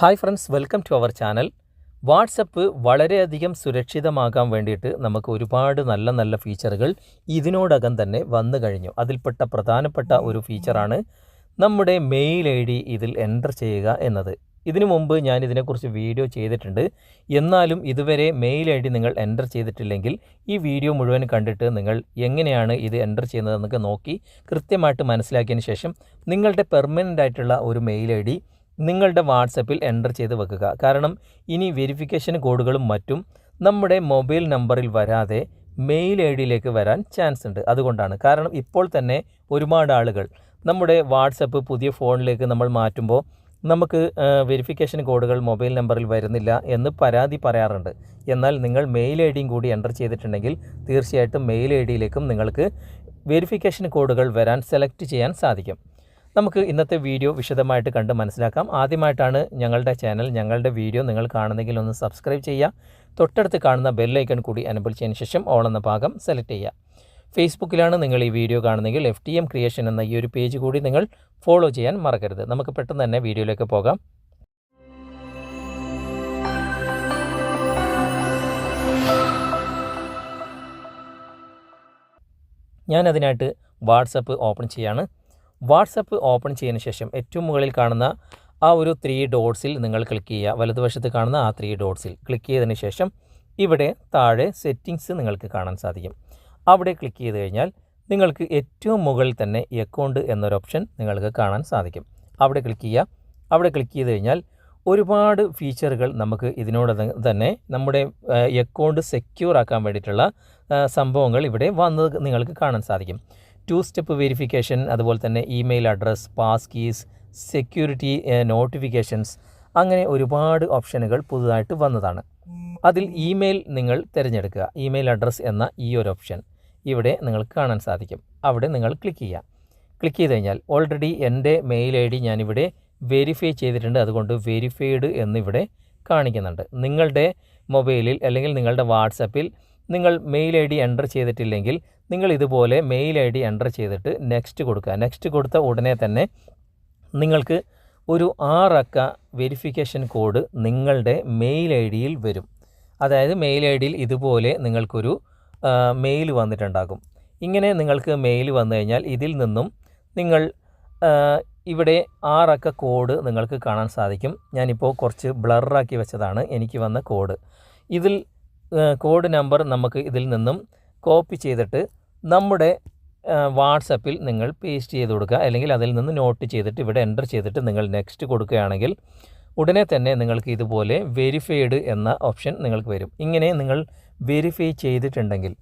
Hi friends welcome to our channel. WhatsApp വളരെയധികം സുരക്ഷിതമാകാൻ വേണ്ടിയിട്ട് നമുക്ക് ഒരുപാട് നല്ല നല്ല ഫീച്ചറുകൾ ഇതിനോടകം തന്നെ വന്നു കഴിഞ്ഞു. അതിൽപ്പെട്ട പ്രധാനപ്പെട്ട ഒരു ഫീച്ചറാണ് നമ്മുടെ മെയിൽ ഐ ഡി ഇതിൽ എന്റർ ചെയ്യുക എന്നത്. ഇതിനു മുമ്പ് ഞാൻ ഇതിനെക്കുറിച്ച് വീഡിയോ ചെയ്തിട്ടുണ്ട്. എന്നാലും ഇതുവരെ മെയിൽ ഐ ഡി നിങ്ങൾ എന്റർ ചെയ്തിട്ടില്ലെങ്കിൽ ഈ വീഡിയോ മുഴുവൻ കണ്ടിട്ട് നിങ്ങൾ എങ്ങനെയാണ് ഇത് എന്റർ ചെയ്യുന്നതെന്നൊക്കെ നോക്കി കൃത്യമായിട്ട് മനസ്സിലാക്കിയതിന് ശേഷം നിങ്ങളുടെ പെർമനന്റ് ആയിട്ടുള്ള ഒരു മെയിൽ ഐ ഡി നിങ്ങളുടെ വാട്സപ്പിൽ എന്റർ ചെയ്ത് വെക്കുക. കാരണം ഇനി വെരിഫിക്കേഷൻ കോഡുകളും മറ്റും നമ്മുടെ മൊബൈൽ നമ്പറിൽ വരാതെ മെയിൽ ഐ ഡിയിലേക്ക് വരാൻ ചാൻസ് ഉണ്ട്. അതുകൊണ്ടാണ്. കാരണം ഇപ്പോൾ തന്നെ ഒരുപാട് ആളുകൾ നമ്മുടെ വാട്സപ്പ് പുതിയ ഫോണിലേക്ക് നമ്മൾ മാറ്റുമ്പോൾ നമുക്ക് വെരിഫിക്കേഷൻ കോഡുകൾ മൊബൈൽ നമ്പറിൽ വരുന്നില്ല എന്ന് പരാതി പറയാറുണ്ട്. എന്നാൽ നിങ്ങൾ മെയിൽ ഐ ഡിയും കൂടി എന്റർ ചെയ്തിട്ടുണ്ടെങ്കിൽ തീർച്ചയായിട്ടും മെയിൽ ഐ ഡിയിലേക്കും നിങ്ങൾക്ക് വെരിഫിക്കേഷൻ കോഡുകൾ വരാൻ സെലക്ട് ചെയ്യാൻ സാധിക്കും. നമുക്ക് ഇന്നത്തെ വീഡിയോ വിശദമായിട്ട് കണ്ട് മനസ്സിലാക്കാം. ആദ്യമായിട്ടാണ് ഞങ്ങളുടെ ചാനൽ ഞങ്ങളുടെ വീഡിയോ നിങ്ങൾ കാണുന്നെങ്കിൽ ഒന്ന് സബ്സ്ക്രൈബ് ചെയ്യുക തൊട്ടടുത്ത് കാണുന്ന ബെല്ലൈക്കൺ കൂടി എനബിൾ ചെയ്യുന്ന ശേഷം ഓൾ എന്ന ഭാഗം സെലക്ട് ചെയ്യുക ഫേസ്ബുക്കിലാണ് നിങ്ങൾ ഈ വീഡിയോ കാണുന്നതെങ്കിൽ എഫ് ടി എം ക്രിയേഷൻ എന്ന ഈ ഒരു പേജ് കൂടി നിങ്ങൾ ഫോളോ ചെയ്യാൻ മറക്കരുത്. നമുക്ക് പെട്ടെന്ന് തന്നെ വീഡിയോയിലേക്ക് പോകാം. ഞാനതിനായിട്ട് വാട്സപ്പ് ഓപ്പൺ ചെയ്യാണ്. വാട്സപ്പ് ഓപ്പൺ ചെയ്തതിന് ശേഷം ഏറ്റവും മുകളിൽ കാണുന്ന ആ ഒരു ത്രീ ഡോട്ട്സിൽ നിങ്ങൾ ക്ലിക്ക് ചെയ്യുക. വലതുവശത്ത് കാണുന്ന ആ ത്രീ ഡോട്ട്സിൽ ക്ലിക്ക് ചെയ്തതിന് ശേഷം ഇവിടെ താഴെ സെറ്റിങ്സ് നിങ്ങൾക്ക് കാണാൻ സാധിക്കും. അവിടെ ക്ലിക്ക് ചെയ്ത് കഴിഞ്ഞാൽ നിങ്ങൾക്ക് ഏറ്റവും മുകളിൽ തന്നെ അക്കൗണ്ട് എന്നൊരു ഓപ്ഷൻ നിങ്ങൾക്ക് കാണാൻ സാധിക്കും. അവിടെ ക്ലിക്ക് ചെയ്യുക. അവിടെ ക്ലിക്ക് ചെയ്ത് കഴിഞ്ഞാൽ ഒരുപാട് ഫീച്ചറുകൾ നമുക്ക് ഇതിനോട് തന്നെ നമ്മുടെ അക്കൗണ്ട് സെക്യൂർ ആക്കാൻ വേണ്ടിയിട്ടുള്ള സംഭവങ്ങൾ ഇവിടെ വന്നത് നിങ്ങൾക്ക് കാണാൻ സാധിക്കും. ടു സ്റ്റെപ്പ് വെരിഫിക്കേഷൻ അതുപോലെ തന്നെ email address pass keys security notifications അങ്ങനെ ഒരുപാട് ഓപ്ഷനുകൾ പുതുതായിട്ട് വന്നതാണ്. അതിൽ ഇമെയിൽ നിങ്ങൾ തിരഞ്ഞെടുക്കുക. ഇമെയിൽ അഡ്രസ്സ് എന്ന ഈ ഒരു ഓപ്ഷൻ ഇവിടെ നിങ്ങൾക്ക് കാണാൻ സാധിക്കും. അവിടെ നിങ്ങൾ ക്ലിക്ക് ചെയ്യുക. ക്ലിക്ക് ചെയ്ത് കഴിഞ്ഞാൽ ഓൾറെഡി എന്റെ മെയിൽ ഐ ഡി ഞാനിവിടെ വെരിഫൈ ചെയ്തിട്ടുണ്ട്. അതുകൊണ്ട് വെരിഫൈഡ് എന്നിവിടെ കാണിക്കുന്നുണ്ട്. നിങ്ങളുടെ മൊബൈലിൽ അല്ലെങ്കിൽ നിങ്ങളുടെ വാട്സപ്പിൽ നിങ്ങൾ മെയിൽ ഐ ഡി എന്റർ ചെയ്തിട്ടില്ലെങ്കിൽ നിങ്ങൾ ഇതുപോലെ മെയിൽ ഐ ഡി എന്റർ ചെയ്തിട്ട് നെക്സ്റ്റ് കൊടുക്കുക. നെക്സ്റ്റ് കൊടുത്ത ഉടനെ തന്നെ നിങ്ങൾക്ക് ഒരു ആറക്ക വെരിഫിക്കേഷൻ കോഡ് നിങ്ങളുടെ മെയിൽ ഐ ഡിയിൽ വരും. അതായത് മെയിൽ ഐ ഡിയിൽ ഇതുപോലെ നിങ്ങൾക്കൊരു മെയിൽ വന്നിട്ടുണ്ടാകും. ഇങ്ങനെ നിങ്ങൾക്ക് മെയിൽ വന്നു കഴിഞ്ഞാൽ ഇതിൽ നിന്നും നിങ്ങൾ ഇവിടെ ആറക്ക കോഡ് നിങ്ങൾക്ക് കാണാൻ സാധിക്കും. ഞാനിപ്പോൾ കുറച്ച് ബ്ലറാക്കി വെച്ചതാണ് എനിക്ക് വന്ന കോഡ് ഇതിൽ കോഡ് നമ്പർ നമുക്ക് ഇതിൽ നിന്നും കോപ്പി ചെയ്തിട്ട് നമ്മുടെ വാട്സപ്പിൽ നിങ്ങൾ പേസ്റ്റ് ചെയ്ത് കൊടുക്കുക. അല്ലെങ്കിൽ അതിൽ നിന്ന് നോട്ട് ചെയ്തിട്ട് ഇവിടെ എന്റർ ചെയ്തിട്ട് നിങ്ങൾ നെക്സ്റ്റ് കൊടുക്കുകയാണെങ്കിൽ ഉടനെ തന്നെ നിങ്ങൾക്ക് ഇതുപോലെ വെരിഫൈഡ് എന്ന ഓപ്ഷൻ നിങ്ങൾക്ക് വരും. ഇങ്ങനെ നിങ്ങൾ വെരിഫൈ ചെയ്തിട്ടുണ്ടെങ്കിൽ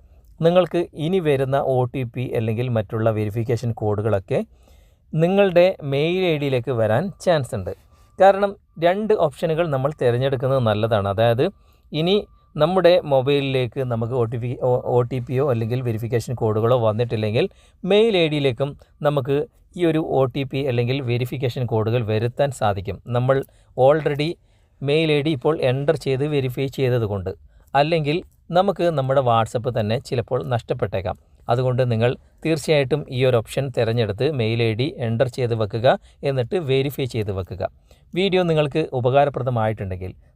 നിങ്ങൾക്ക് ഇനി വരുന്ന ഒ ടി പി അല്ലെങ്കിൽ മറ്റുള്ള വെരിഫിക്കേഷൻ കോഡുകളൊക്കെ നിങ്ങളുടെ മെയിൽ ഐ ഡിയിലേക്ക് വരാൻ ചാൻസ് ഉണ്ട്. കാരണം രണ്ട് ഓപ്ഷനുകൾ നമ്മൾ തിരഞ്ഞെടുക്കുന്നത് നല്ലതാണ്. അതായത് ഇനി നമ്മുടെ മൊബൈലിലേക്ക് നമുക്ക് O T P O T പിയോ അല്ലെങ്കിൽ വെരിഫിക്കേഷൻ കോഡുകളോ വന്നിട്ടില്ലെങ്കിൽ മെയിൽ ഐ ഡിയിലേക്കും നമുക്ക് ഈ ഒരു ഒ ടി പി അല്ലെങ്കിൽ വെരിഫിക്കേഷൻ കോഡുകൾ വരുത്താൻ സാധിക്കും. നമ്മൾ ഓൾറെഡി മെയിൽ ഐ ഡി ഇപ്പോൾ എന്റർ ചെയ്ത് വെരിഫൈ ചെയ്തതുകൊണ്ട് അല്ലെങ്കിൽ നമുക്ക് നമ്മുടെ വാട്സപ്പ് തന്നെ ചിലപ്പോൾ നഷ്ടപ്പെട്ടേക്കാം. അതുകൊണ്ട് നിങ്ങൾ തീർച്ചയായിട്ടും ഈ ഒരു ഓപ്ഷൻ തിരഞ്ഞെടുത്ത് മെയിൽ ഐ ഡി എന്റർ ചെയ്ത് വെക്കുക എന്നിട്ട് വെരിഫൈ ചെയ്ത് വെക്കുക. വീഡിയോ നിങ്ങൾക്ക് ഉപകാരപ്രദമായിട്ടുണ്ടെങ്കിൽ